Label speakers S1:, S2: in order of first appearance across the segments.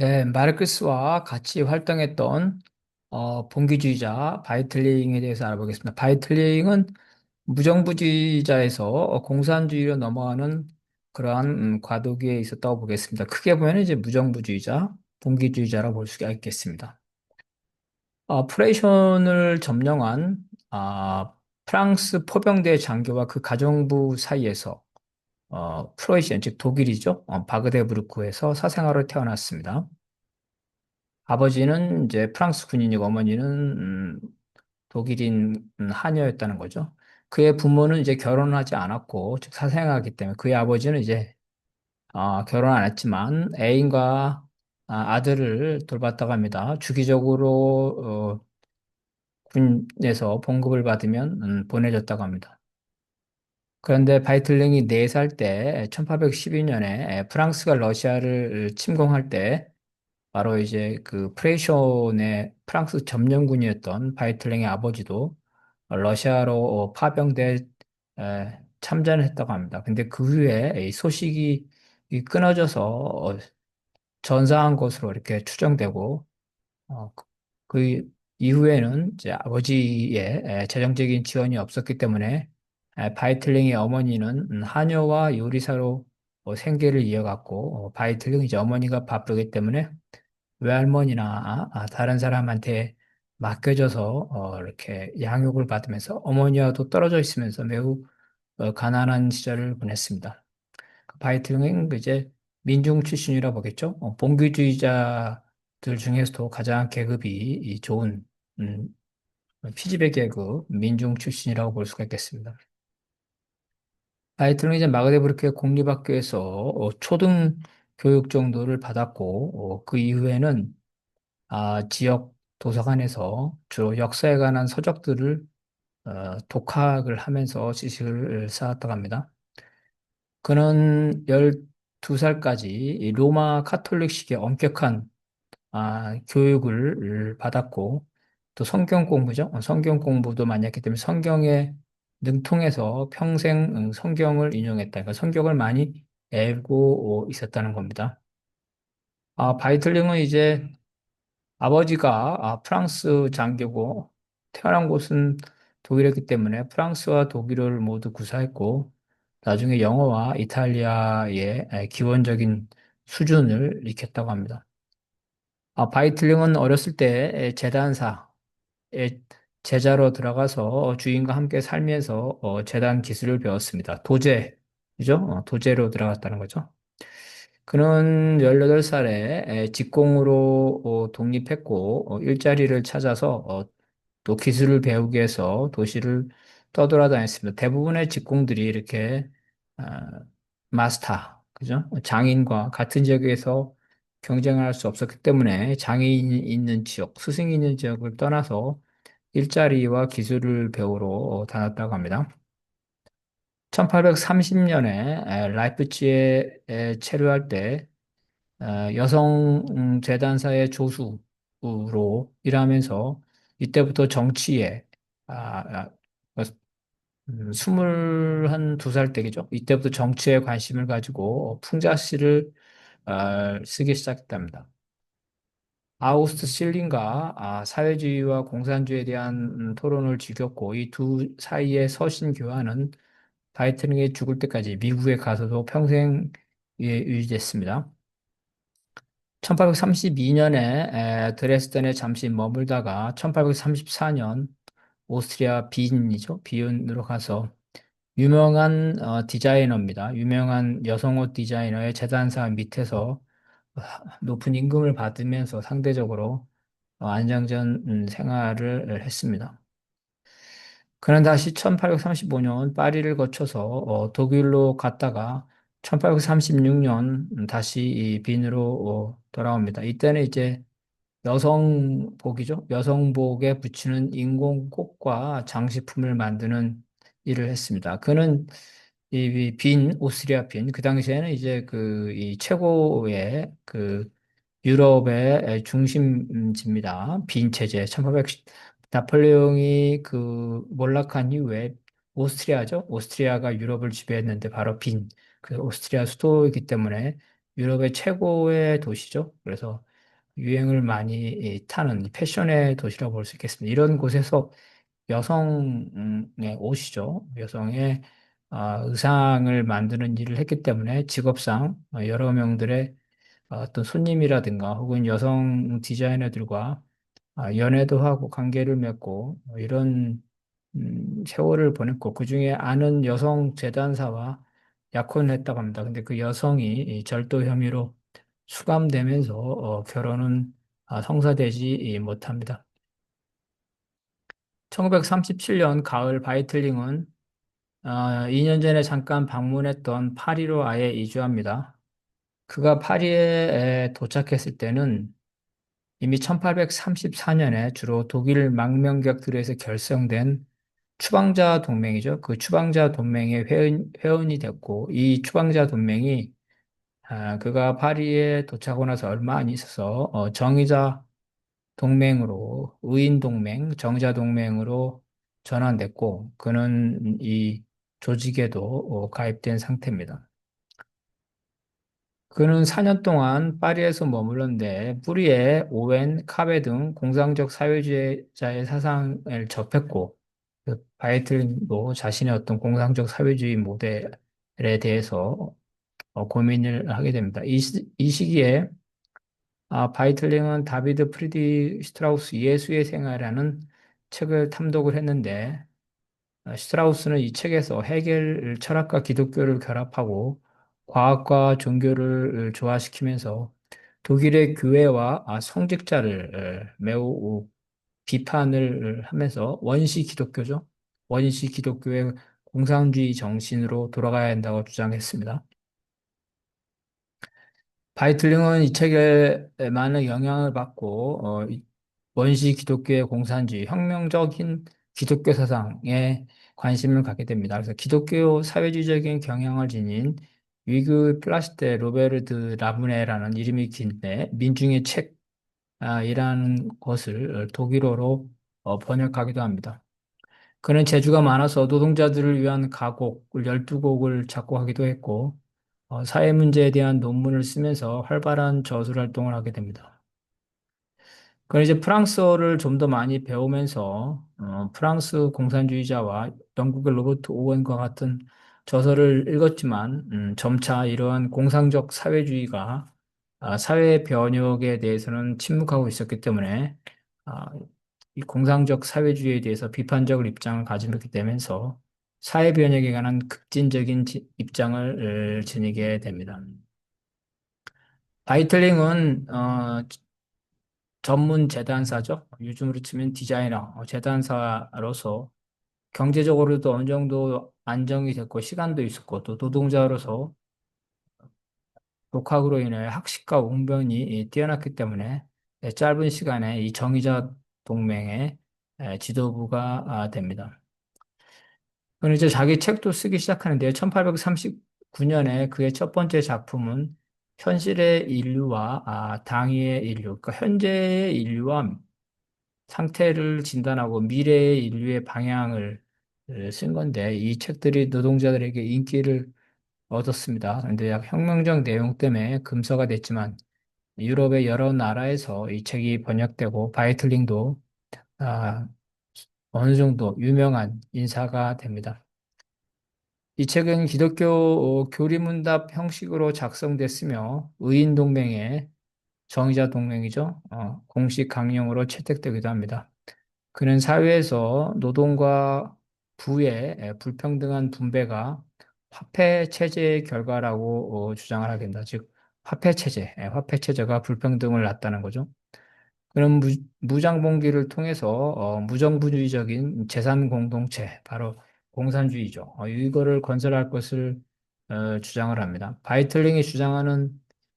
S1: 네, 마르크스와 같이 활동했던 어, 봉기주의자 바이틀링에 대해서 알아보겠습니다. 바이틀링은 무정부주의자에서 어, 공산주의로 넘어가는 그러한 음, 과도기에 있었다고 보겠습니다. 크게 보면 이제 무정부주의자, 봉기주의자라고 볼 수가 있겠습니다. 어, 프레이션을 점령한 아, 프랑스 포병대 장교와 그 가정부 사이에서 어, 프로이센, 즉 독일이죠. 어, 바그데부르크에서 사생아로 태어났습니다. 아버지는 이제 프랑스 군인이고 어머니는 음, 독일인 음, 하녀였다는 거죠. 그의 부모는 이제 결혼을 하지 않았고, 즉 사생아기 때문에 그의 아버지는 이제 아, 결혼 안 했지만 애인과 아, 아들을 돌봤다고 합니다. 주기적으로 어, 군에서 봉급을 받으면 음, 보내줬다고 합니다. 그런데 바이틀링이 4살 때 1812년에 프랑스가 러시아를 침공할 때 바로 이제 그 프레이션의 프랑스 점령군이었던 바이틀랭의 아버지도 러시아로 파병돼 에, 참전을 했다고 합니다. 근데 그 후에 이 소식이 이 끊어져서 어, 전사한 것으로 이렇게 추정되고 어, 그그 이후에는 이제 아버지의 에, 재정적인 지원이 없었기 때문에 에, 바이틀링의 어머니는 음, 하녀와 요리사로 어, 생계를 이어갔고 어, 바이틀링 이제 어머니가 바쁘기 때문에 외할머니나 아, 다른 사람한테 맡겨져서 어, 이렇게 양육을 받으면서 어머니와도 떨어져 있으면서 매우 어, 가난한 시절을 보냈습니다. 그 바이트는 그 이제 민중 출신이라 보겠죠. 어, 봉기주의자들 중에서도 가장 계급이 이 좋은 음, 피지배 계급 민중 출신이라고 볼 수가 있겠습니다. 바이트는 이제 마그데부르크 공립학교에서 어, 초등 교육 정도를 받았고 어, 그 이후에는 아, 지역 도서관에서 주로 역사에 관한 서적들을 어, 독학을 하면서 지식을 쌓았다고 합니다. 그는 12살까지 로마 카톨릭식의 엄격한 아, 교육을 받았고 또 성경 공부죠. 어, 성경 공부도 많이 했기 때문에 성경에 능통해서 평생 음, 성경을 인용했다. 그러니까 성경을 많이 알고 있었다는 겁니다. 아, 바이틀링은 이제 아버지가 아, 프랑스 장교고 태어난 곳은 독일이었기 때문에 프랑스와 독일어를 모두 구사했고 나중에 영어와 이탈리아의 에, 기본적인 수준을 익혔다고 합니다. 아, 바이틀링은 어렸을 때 에, 재단사의 제자로 들어가서 주인과 함께 살면서 어, 재단 기술을 배웠습니다. 도제, 그죠? 어, 도제로 들어갔다는 거죠. 그는 18살에 직공으로 어, 독립했고 어, 일자리를 찾아서 어, 또 기술을 배우기 위해서 도시를 떠돌아다녔습니다. 대부분의 직공들이 이렇게 아, 마스터, 그죠? 장인과 같은 지역에서 경쟁할 수 없었기 때문에 장인이 있는 지역, 스승이 있는 지역을 떠나서 일자리와 기술을 배우러 다녔다고 합니다. 1830년에 라이프치히에 체류할 때 어, 여성 재단사의 조수로 일하면서 이때부터 정치에 아, 아, 21살 때겠죠. 이때부터 정치에 관심을 가지고 풍자시를 아, 쓰기 시작했답니다. 아우스트 실린과 아, 사회주의와 공산주의에 대한 음, 토론을 즐겼고 이 두 사이의 서신 교환은 바이트닝이 죽을 때까지 미국에 가서도 평생 예, 유지됐습니다. 1832년에 드레스덴에 잠시 머물다가 1834년 오스트리아 비인이죠. 비윤으로 가서 유명한 어, 디자이너입니다. 유명한 여성옷 디자이너의 재단사 밑에서 높은 임금을 받으면서 상대적으로 어, 안정된 음, 생활을 했습니다. 그는 다시 1835년 파리를 거쳐서 어, 독일로 갔다가 1836년 다시 이 빈으로 어, 돌아옵니다. 이때는 이제 여성복이죠. 여성복에 붙이는 인공꽃과 장식품을 만드는 일을 했습니다. 그는 이 빈, 오스트리아 빈, 그 당시에는 이제 그 이 최고의 그 유럽의 중심지입니다. 빈 체제. 1800 나폴레옹이 그 몰락한 이후에 오스트리아죠. 오스트리아가 유럽을 지배했는데 바로 빈, 그 오스트리아 수도이기 때문에 유럽의 최고의 도시죠. 그래서 유행을 많이 타는 패션의 도시라고 볼 수 있겠습니다. 이런 곳에서 여성의 옷이죠. 여성의 아, 의상을 만드는 일을 했기 때문에 직업상 여러 명들의 어떤 손님이라든가 혹은 여성 디자이너들과 아, 연애도 하고 관계를 맺고 뭐 이런 음, 세월을 보냈고 그중에 아는 여성 재단사와 약혼을 했다고 합니다. 근데 그 여성이 이 절도 혐의로 수감되면서 어, 결혼은 아, 성사되지 못합니다. 1937년 가을 바이틀링은 어, 2년 전에 잠깐 방문했던 파리로 아예 이주합니다. 그가 파리에 도착했을 때는 이미 1834년에 주로 독일 망명객들에서 결성된 추방자 동맹이죠. 그 추방자 동맹의 회원, 회원이 됐고, 이 추방자 동맹이 아, 그가 파리에 도착하고 나서 얼마 안 있어서 어, 정의자 동맹으로 의인 동맹, 정의자 동맹으로 전환됐고, 그는 이 조직에도 어, 가입된 상태입니다. 그는 4년 동안 파리에서 머물렀는데 뿌리에 오웬, 카베 등 공상적 사회주의자의 사상을 접했고 그 바이틀도 자신의 어떤 공상적 사회주의 모델에 대해서 어, 고민을 하게 됩니다. 이, 시, 이 시기에 아, 바이틀링은 다비드 프리디 슈트라우스 예수의 생활이라는 책을 탐독을 했는데 아, 슈트라우스는 이 책에서 해겔 철학과 기독교를 결합하고 과학과 종교를 조화시키면서 독일의 교회와 아, 성직자를 매우 비판을 하면서 원시 기독교죠. 원시 기독교의 공산주의 정신으로 돌아가야 한다고 주장했습니다. 바이틀링은 이 책에 많은 영향을 받고 어, 원시 기독교의 공산주의, 혁명적인 기독교 사상에 관심을 갖게 됩니다. 그래서 기독교 사회주의적인 경향을 지닌 위그 플라시테 로베르드 라브네라는 이름이 긴데 민중의 책이라는 것을 독일어로 어, 번역하기도 합니다. 그는 재주가 많아서 노동자들을 위한 가곡 12곡을 작곡하기도 했고 어, 사회 문제에 대한 논문을 쓰면서 활발한 저술 활동을 하게 됩니다. 그는 이제 프랑스어를 좀 더 많이 배우면서 어, 프랑스 공산주의자와 영국의 로버트 오웬과 같은 저서를 읽었지만 음, 점차 이러한 공상적 사회주의가 아, 사회 변혁에 대해서는 침묵하고 있었기 때문에 아, 이 공상적 사회주의에 대해서 비판적인 입장을 가지게 되면서 사회 변혁에 관한 급진적인 지, 입장을 지니게 됩니다. 바이틀링은 어, 전문 재단사죠. 요즘으로 치면 디자이너, 어, 재단사로서 경제적으로도 어느 정도 안정이 됐고 시간도 있었고 또 노동자로서 독학으로 인해 학식과 웅변이 뛰어났기 때문에 짧은 시간에 이 정의자 동맹의 지도부가 아, 됩니다. 그는 이제 자기 책도 쓰기 시작하는데요. 1839년에 그의 첫 번째 작품은 현실의 인류와 아, 당위의 인류, 그러니까 현재의 인류와 상태를 진단하고 미래의 인류의 방향을 쓴 건데 이 책들이 노동자들에게 인기를 얻었습니다. 그런데 혁명적 내용 때문에 금서가 됐지만 유럽의 여러 나라에서 이 책이 번역되고 바이틀링도 아, 어느 정도 유명한 인사가 됩니다. 이 책은 기독교 어, 교리문답 형식으로 작성됐으며 의인 동맹의 정의자 동맹이죠. 어, 공식 강령으로 채택되기도 합니다. 그는 사회에서 노동과 부의 불평등한 분배가 화폐 체제의 결과라고 어, 주장을 하게 된다. 즉, 화폐 체제, 화폐 체제가 불평등을 낳다는 거죠. 그런 무, 장봉기를 통해서 어, 무정부주의적인 재산 공동체, 바로 공산주의죠. 어, 이거를 건설할 것을 어, 주장을 합니다. 바이틀링이 주장하는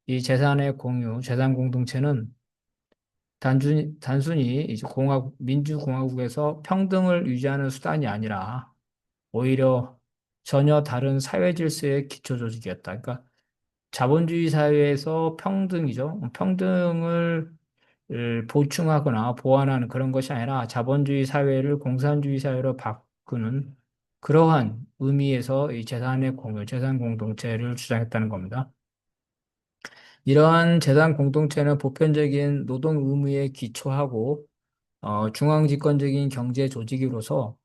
S1: 이 재산의 공유, 재산 공동체는 단순히, 단순히 이제 공화 민주공화국에서 평등을 유지하는 수단이 아니라 오히려 전혀 다른 사회 질서의 기초 조직이었다. 그러니까 자본주의 사회에서 평등이죠. 평등을 보충하거나 보완하는 그런 것이 아니라 자본주의 사회를 공산주의 사회로 바꾸는 그러한 의미에서 이 재산의 공유, 재산 공동체를 주장했다는 겁니다. 이러한 재단 공동체는 보편적인 노동 의무에 기초하고 어, 중앙집권적인 경제 조직으로서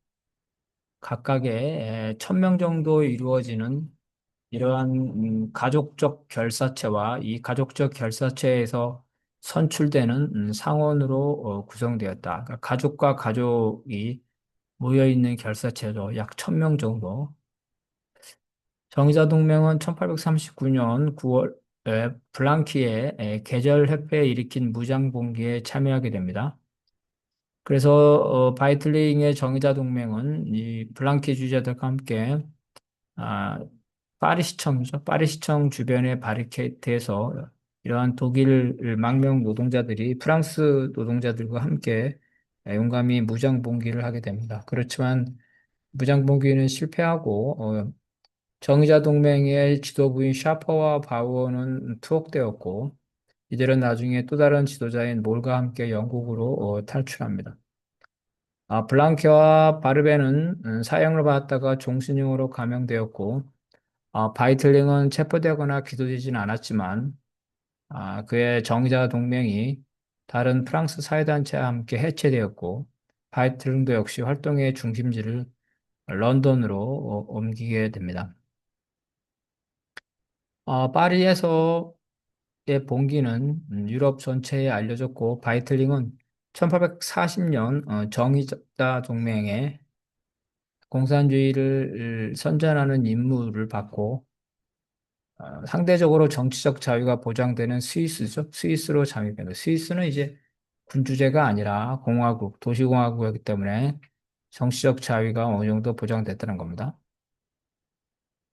S1: 각각의 천명 정도 이루어지는 이러한 음, 가족적 결사체와 이 가족적 결사체에서 선출되는 음, 상원으로 어, 구성되었다. 그러니까 가족과 가족이 모여 있는 결사체로 약천명 정도. 정의자 동맹은 1839년 9월에 블랑키의 에, 계절 협회에 일으킨 무장 봉기에 참여하게 됩니다. 그래서 어, 바이틀링의 정의자 동맹은 이 블랑키 주의자들과 함께 아, 파리시청이죠. 파리시청 주변의 바리케이트에서 이러한 독일 망명 노동자들이 프랑스 노동자들과 함께 용감히 무장봉기를 하게 됩니다. 그렇지만 무장봉기는 실패하고 어, 정의자 동맹의 지도부인 샤퍼와 바우어는 투옥되었고 이들은 나중에 또 다른 지도자인 몰과 함께 영국으로 어, 탈출합니다. 아, 블랑케와 바르베는 음, 사형을 받았다가 종신형으로 감형되었고 아, 바이틀링은 체포되거나 기소되지는 않았지만 아, 그의 정의자 동맹이 다른 프랑스 사회단체와 함께 해체되었고 바이틀링도 역시 활동의 중심지를 런던으로 어, 옮기게 됩니다. 아, 파리에서의 봉기는 음, 유럽 전체에 알려졌고 바이틀링은 1840년 정의자 동맹의 공산주의를 선전하는 임무를 받고 어, 상대적으로 정치적 자유가 보장되는 스위스죠. 스위스로 잠입합니다. 스위스는 이제 군주제가 아니라 공화국, 도시공화국이기 때문에 정치적 자유가 어느 정도 보장됐다는 겁니다.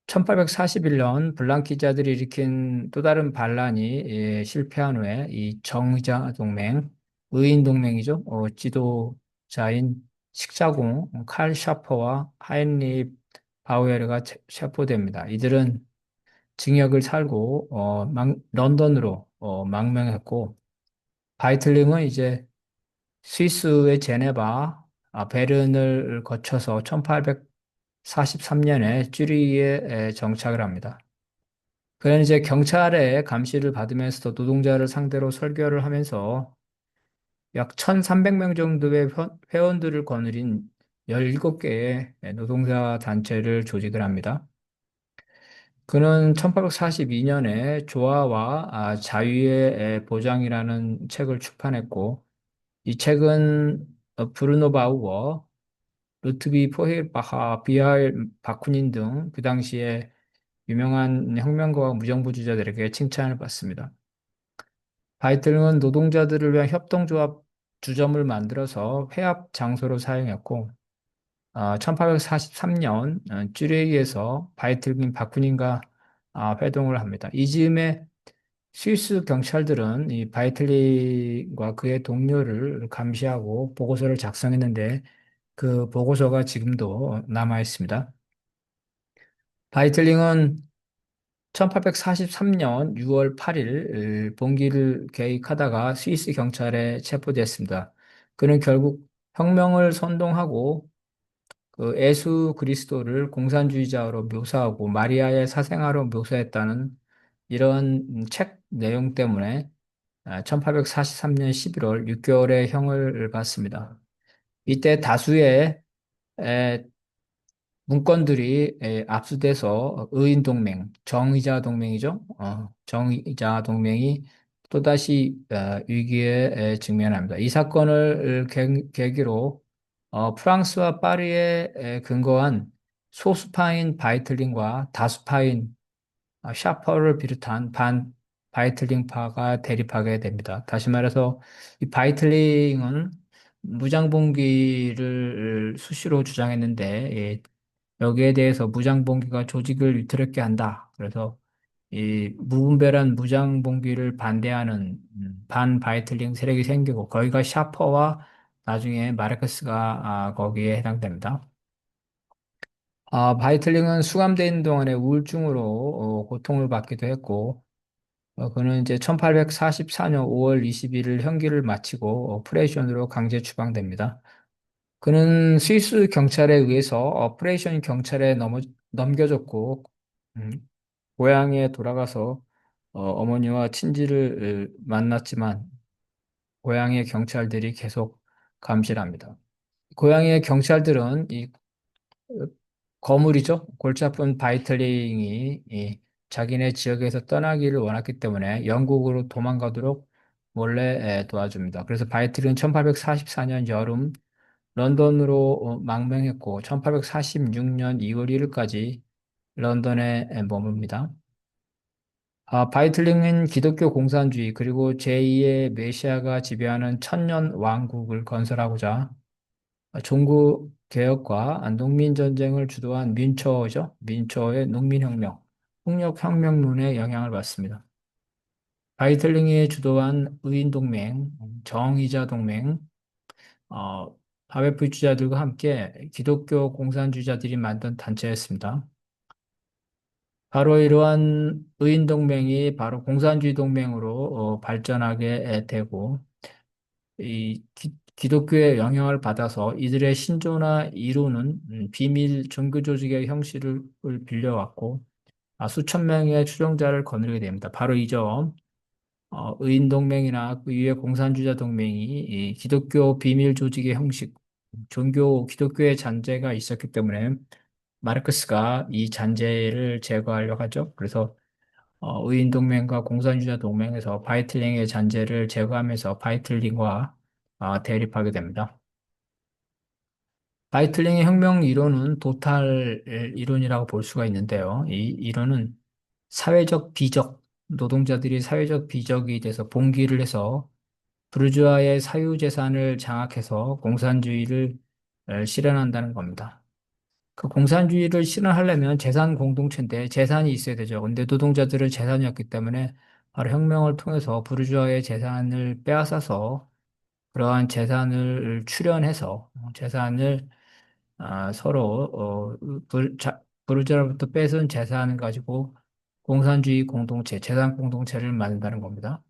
S1: 1841년 블랑키자들이 일으킨 또 다른 반란이 예, 실패한 후에 이 정의자 동맹, 의인 동맹이죠. 어, 지도자인 식자공 칼 샤퍼와 하인리 바우에르가 체포됩니다. 이들은 징역을 살고 어, 망, 런던으로 어, 망명했고 바이틀링은 이제 스위스의 제네바, 아, 베른을 거쳐서 1843년에 쭈리히에 정착을 합니다. 그는 이제 경찰의 감시를 받으면서도 노동자를 상대로 설교를 하면서 약 1,300명 정도의 회원들을 거느린 17개의 노동자 단체를 조직을 합니다. 그는 1842년에 조화와 아, 자유의 보장이라는 책을 출판했고, 이 책은 어, 브루노 바우어, 루트비 포힐바하, 비하일 바쿠닌 등 그 당시에 유명한 혁명가와 무정부주의자들에게 칭찬을 받습니다. 바이틀은 노동자들을 위한 협동조합 주점을 만들어서 회합 장소로 사용했고, 1843년 어, 쭈레이에서 바이틀긴 바쿠닌과 아, 회동을 합니다. 이 즈음에 스위스 경찰들은 이 바이틀린과 그의 동료를 감시하고 보고서를 작성했는데 그 보고서가 지금도 남아 있습니다. 바이틀링은 1843년 6월 8일 봉기를 계획하다가 스위스 경찰에 체포됐습니다. 그는 결국 혁명을 선동하고 그 예수 그리스도를 공산주의자로 묘사하고 마리아의 사생아로 묘사했다는 이런 책 내용 때문에 1843년 11월 6개월의 형을 받습니다. 이때 다수의 문건들이 압수돼서 의인동맹, 정의자 동맹이죠. 어, 정의자 동맹이 또다시 어, 위기에 직면합니다. 이 사건을 계기로 어, 프랑스와 파리에 근거한 소수파인 바이틀링과 다수파인 아, 샤퍼를 비롯한 반 바이틀링파가 대립하게 됩니다. 다시 말해서 이 바이틀링은 무장봉기를 수시로 주장했는데 예, 여기에 대해서 무장봉기가 조직을 위태롭게 한다. 그래서 이 무분별한 무장봉기를 반대하는 음, 반 바이틀링 세력이 생기고 거기가 샤퍼와 나중에 마르크스가 아, 거기에 해당됩니다. 아, 바이틀링은 있는 동안에 우울증으로 어, 고통을 받기도 했고, 어, 그는 이제 1844년 5월 21일 형기를 마치고 어, 프레이션으로 강제 추방됩니다. 그는 스위스 경찰에 의해서 오퍼레이션 경찰에 넘어, 넘겨졌고, 음, 고향에 돌아가서 어, 머니와 친지를 으, 만났지만 고향의 경찰들이 계속 감시합니다. 고향의 경찰들은 이 거물이죠. 골치 아픈 바이틀링이 이 자기네 지역에서 떠나기를 원했기 때문에 영국으로 도망가도록 몰래 에, 도와줍니다. 그래서 바이틀링은 1844년 여름 런던으로 어, 망명했고 1846년 2월 1일까지 런던에 에, 머뭅니다. 아, 바이틀링은 기독교 공산주의 그리고 제2의 메시아가 지배하는 천년 왕국을 건설하고자 종구 개혁과 농민 전쟁을 주도한 민초죠. 민초의 농민혁명, 폭력혁명론에 영향을 받습니다. 바이틀링이 주도한 의인동맹, 정의자 동맹, 어, 바베프주자들과 함께 기독교 공산주의자들이 만든 단체였습니다. 바로 이러한 의인 동맹이 바로 공산주의 동맹으로 어, 발전하게 되고 이 기, 독교의 영향을 받아서 이들의 신조나 이론은 음, 비밀 종교 조직의 형식을 빌려왔고 아, 수천 명의 추종자를 거느리게 됩니다. 바로 이점 어, 의인 동맹이나 그 이후의 공산주의자 동맹이 이 기독교 비밀 조직의 형식, 종교 기독교의 잔재가 있었기 때문에 마르크스가 이 잔재를 제거하려고 하죠. 그래서 어, 의인 동맹과 공산주의자 동맹에서 바이틀링의 잔재를 제거하면서 바이틀링과 어, 대립하게 됩니다. 바이틀링의 혁명 이론은 도탈 이론이라고 볼 수가 있는데요. 이 이론은 사회적 비적, 노동자들이 사회적 비적이 돼서 봉기를 해서 부르주아의 사유재산을 장악해서 공산주의를 어, 실현한다는 겁니다. 그 공산주의를 실현하려면 재산 공동체인데 재산이 있어야 되죠. 근데 노동자들은 재산이 없기 때문에 바로 혁명을 통해서 부르주아의 재산을 빼앗아서 그러한 재산을 출연해서 재산을 아, 서로 어, 부, 자, 부르주아로부터 뺏은 재산을 가지고 공산주의 공동체, 재산 공동체를 만든다는 겁니다.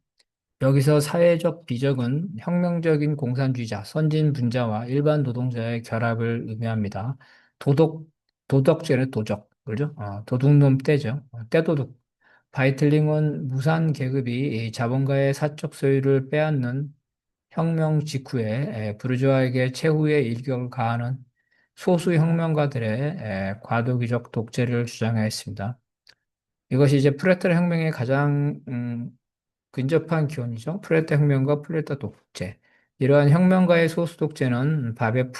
S1: 여기서 사회적 비적은 혁명적인 공산주의자, 선진 분자와 일반 노동자의 결합을 의미합니다. 도덕, 도덕죄는 도적, 그죠? 어, 도둑놈 떼죠. 어, 떼도둑. 바이틀링은 무산 계급이 자본가의 사적 소유를 빼앗는 혁명 직후에 에, 부르주아에게 최후의 일격을 가하는 소수 혁명가들의 에, 과도기적 독재를 주장했습니다. 이것이 이제 프레터 혁명의 가장 음, 근접한 기원이죠. 프레터 혁명과 프레터 독재. 이러한 혁명가의 소수 독재는 바베프,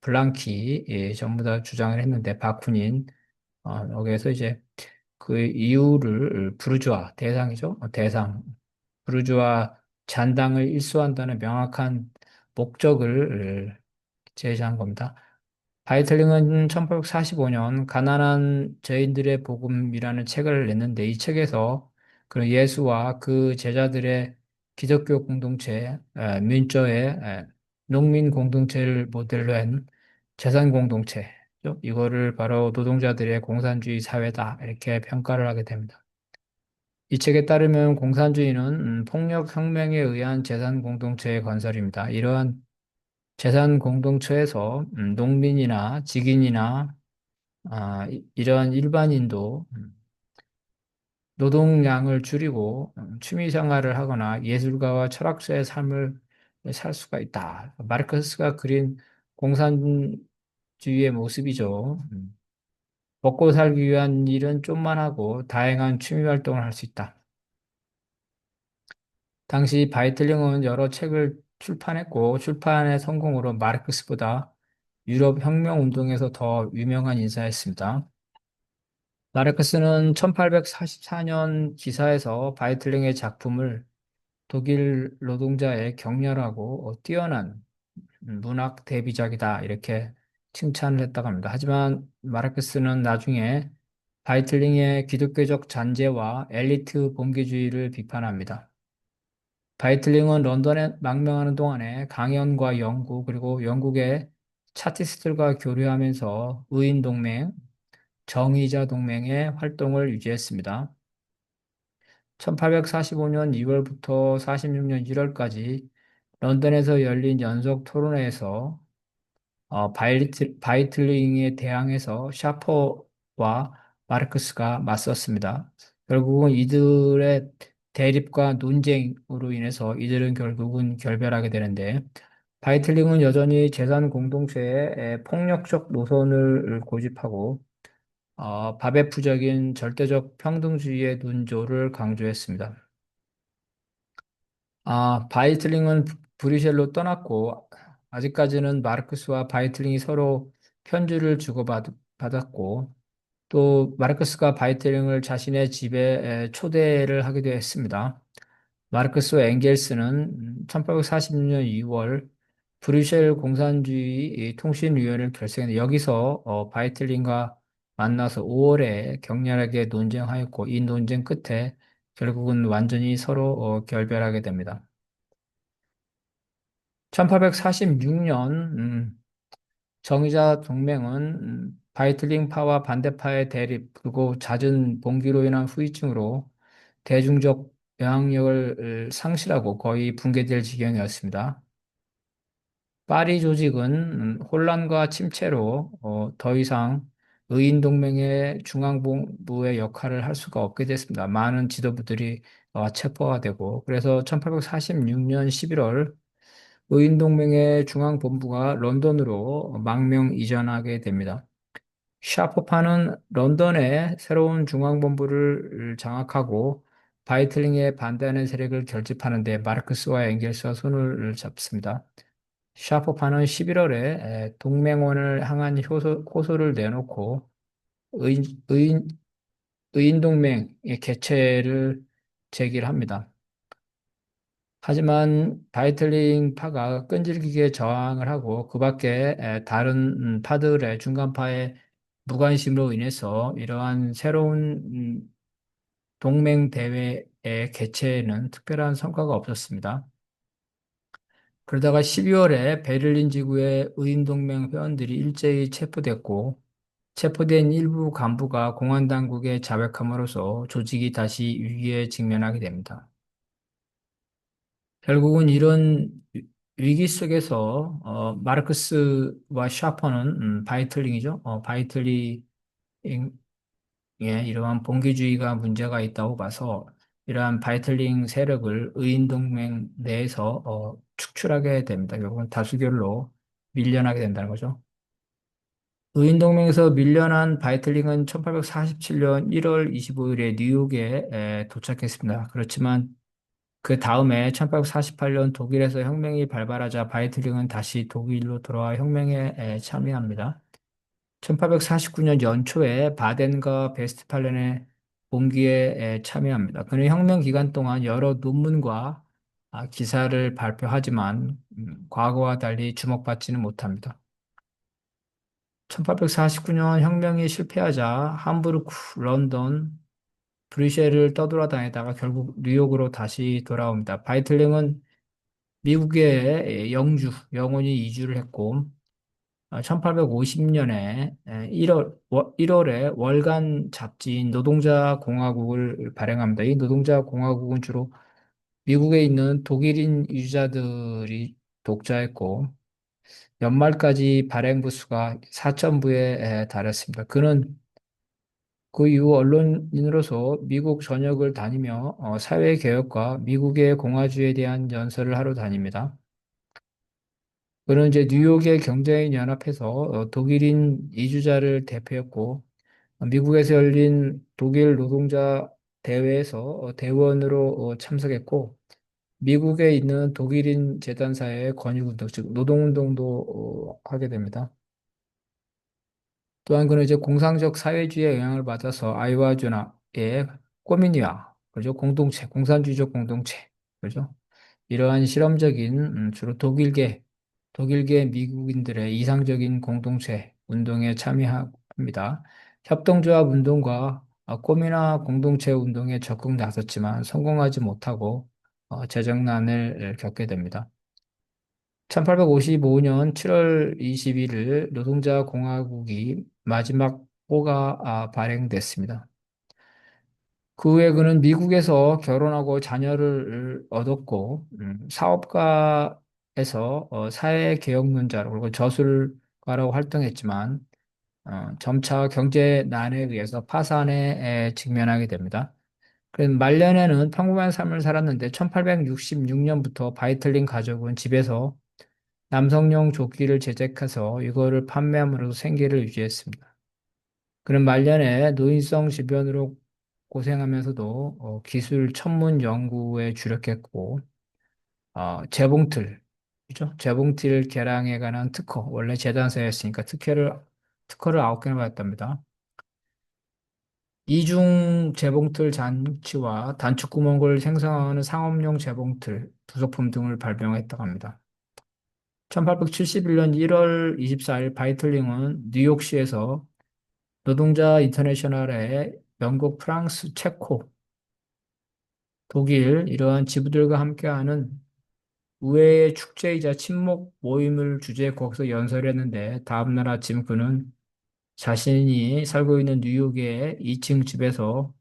S1: 블랑키 예, 전부 다 주장을 했는데 바쿠닌 어, 여기에서 이제 그 이유를 부르주아 대상이죠. 어, 대상 부르주아 잔당을 일소한다는 명확한 목적을 제시한 겁니다. 바이틀링은 1845년 가난한 죄인들의 복음이라는 책을 냈는데 이 책에서 그 예수와 그 제자들의 기독교 공동체, 민초의 농민 공동체를 모델로 한 재산 공동체, 이거를 바로 노동자들의 공산주의 사회다 이렇게 평가를 하게 됩니다. 이 책에 따르면 공산주의는 음, 폭력 혁명에 의한 재산 공동체의 건설입니다. 이러한 재산 공동체에서 음, 농민이나 직인이나 아, 이러한 일반인도 음, 노동량을 줄이고 취미 생활을 하거나 예술가와 철학자의 삶을 살 수가 있다. 마르크스가 그린 공산주의의 모습이죠. 먹고 살기 위한 일은 좀만 하고 다양한 취미 활동을 할 수 있다. 당시 바이틀링은 여러 책을 출판했고 출판의 성공으로 마르크스보다 유럽 혁명 운동에서 더 유명한 인사였습니다. 마르크스는 1844년 기사에서 바이틀링의 작품을 독일 노동자의 격렬하고 뛰어난 문학 데뷔작이다 이렇게 칭찬을 했다고 합니다. 하지만 마르크스는 나중에 바이틀링의 기독교적 잔재와 엘리트 봉기주의를 비판합니다. 바이틀링은 런던에 망명하는 동안에 강연과 연구 그리고 영국의 차티스트들과 교류하면서 의인 동맹, 정의자 동맹의 활동을 유지했습니다. 1845년 2월부터 46년 1월까지 런던에서 열린 연속 토론회에서 어, 바이트, 바이틀링에 대항해서 샤퍼와 마르크스가 맞섰습니다. 결국은 이들의 대립과 논쟁으로 인해서 이들은 결국은 결별하게 되는데 바이틀링은 여전히 재산 공동체의 폭력적 노선을 고집하고 어, 바베프적인 절대적 평등주의의 논조를 강조했습니다. 아, 바이틀링은 브뤼셀로 떠났고 아직까지는 마르크스와 바이틀링이 서로 편지를 주고받았고 또 마르크스가 바이틀링을 자신의 집에 초대를 하기도 했습니다. 마르크스와 엥겔스는 1846년 2월 브뤼셀 공산주의 통신위원회를 결성했는데 여기서 어, 바이틀링과 만나서 5월에 격렬하게 논쟁하였고 이 논쟁 끝에 결국은 완전히 서로 어, 결별하게 됩니다. 1846년 정의자 동맹은 음, 바이틀링파와 반대파의 대립 그리고 잦은 봉기로 인한 후유증으로 대중적 영향력을 상실하고 거의 붕괴될 지경이었습니다. 파리 조직은 음, 혼란과 침체로 어, 더 이상 의인동맹의 중앙본부의 역할을 할 수가 없게 됐습니다. 많은 지도부들이 어, 체포가 되고 그래서 1846년 11월 의인동맹의 중앙본부가 런던으로 망명 이전하게 됩니다. 샤포파는 런던에 새로운 중앙본부를 장악하고 바이틀링에 반대하는 세력을 결집하는데 마르크스와 엥겔스와 손을 잡습니다. 샤포파는 11월에 동맹원을 향한 효소, 호소를 내놓고 의인, 의인, 의인동맹의 개최를 제기를 합니다. 하지만 바이틀링 파가 끈질기게 저항을 하고 그 밖에 다른 음, 파들의 중간파의 무관심으로 인해서 이러한 새로운 음, 동맹 대회의 개최에는 특별한 성과가 없었습니다. 그러다가 12월에 베를린 지구의 의인동맹 회원들이 일제히 체포됐고 체포된 일부 간부가 공안 당국에 자백함으로써 조직이 다시 위기에 직면하게 됩니다. 결국은 이런 위기 속에서 어, 마르크스와 샤퍼는 음, 바이틀링이죠. 어, 바이틀링의 이러한 봉기주의가 문제가 있다고 봐서 이러한 바이틀링 세력을 의인동맹 내에서 어, 축출하게 됩니다. 결국은 다수결로 밀려나게 된다는 거죠. 의인동맹에서 밀려난 바이틀링은 1847년 1월 25일에 뉴욕에 도착했습니다. 그렇지만 그 다음에 1848년 독일에서 혁명이 발발하자 바이틀링은 다시 독일로 돌아와 혁명에 참여합니다. 1849년 연초에 바덴과 베스트팔렌의 봉기에 참여합니다. 그는 혁명 기간 동안 여러 논문과 아, 기사를 발표하지만 음, 과거와 달리 주목받지는 못합니다. 1849년 혁명이 실패하자 함부르크, 런던, 브뤼셀을 떠돌아다니다가 결국 뉴욕으로 다시 돌아옵니다. 바이틀링은 미국의 영주, 영원히 이주를 했고 1850년에 1월, 1월에 월간 잡지인 노동자 공화국을 발행합니다. 이 노동자 공화국은 주로 미국에 있는 독일인 유자들이 독자했고 연말까지 발행 부수가 4천 부에 달했습니다. 그는 그 이후 언론인으로서 미국 전역을 다니며 어, 사회개혁과 미국의 공화주의에 대한 연설을 하러 다닙니다. 그는 이제 뉴욕의 경제인 연합에서 어, 독일인 이주자를 대표했고 어, 미국에서 열린 독일 노동자 대회에서 어, 대원으로 참석했고 미국에 있는 독일인 재단사의 권익운동, 즉 노동운동도 하게 됩니다. 또한 그는 이제 공상적 사회주의의 영향을 받아서 아이와 주나의 꼬미니아, 그죠? 공동체, 공산주의적 공동체, 그죠? 이러한 실험적인 음, 주로 독일계 독일계 미국인들의 이상적인 공동체 운동에 참여합니다. 협동조합 운동과 어, 꼬미나 공동체 운동에 적극 나섰지만 성공하지 못하고 어, 재정난을 겪게 됩니다. 1855년 7월 21일 노동자 공화국이 마지막 호가 아, 발행됐습니다. 그 후에 그는 미국에서 결혼하고 자녀를 얻었고 음, 사업가 에서 어, 사회개혁론자로 그리고 저술가라고 활동했지만 어, 점차 경제 난에 의해서 파산에 직면하게 됩니다. 말년에는 평범한 삶을 살았는데 1866년부터 바이틀린 가족은 집에서 남성용 조끼를 제작해서 이거를 판매함으로써 생계를 유지했습니다. 그는 말년에 노인성 질병으로 고생하면서도 어, 기술 천문 연구에 주력했고 어, 재봉틀, 그죠? 재봉틀 개량에 관한 특허, 원래 재단사였으니까 특허를 특허를 아홉 개나 받았답니다. 이중 재봉틀 장치와 단축 구멍을 생성하는 상업용 재봉틀, 부속품 등을 발명했다고 합니다. 1871년 1월 24일 바이틀링은 뉴욕시에서 노동자 인터내셔널의 영국, 프랑스, 체코, 독일 이러한 지부들과 함께하는 의회의 축제이자 친목 모임을 주제에 거기서 연설했는데 다음날 아침 그는 자신이 살고 있는 뉴욕의 2층 집에서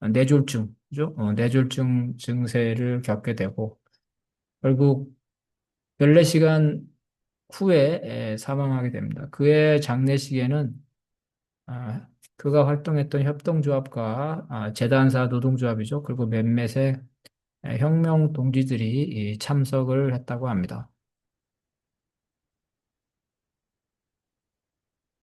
S1: 뇌졸중, 그죠? 어, 뇌졸중 증세를 겪게 되고 결국 14시간 후에 에, 사망하게 됩니다. 그의 장례식에는 아, 그가 활동했던 협동조합과 아, 재단사 노동조합이죠. 그리고 몇몇의 에, 혁명 동지들이 이 참석을 했다고 합니다.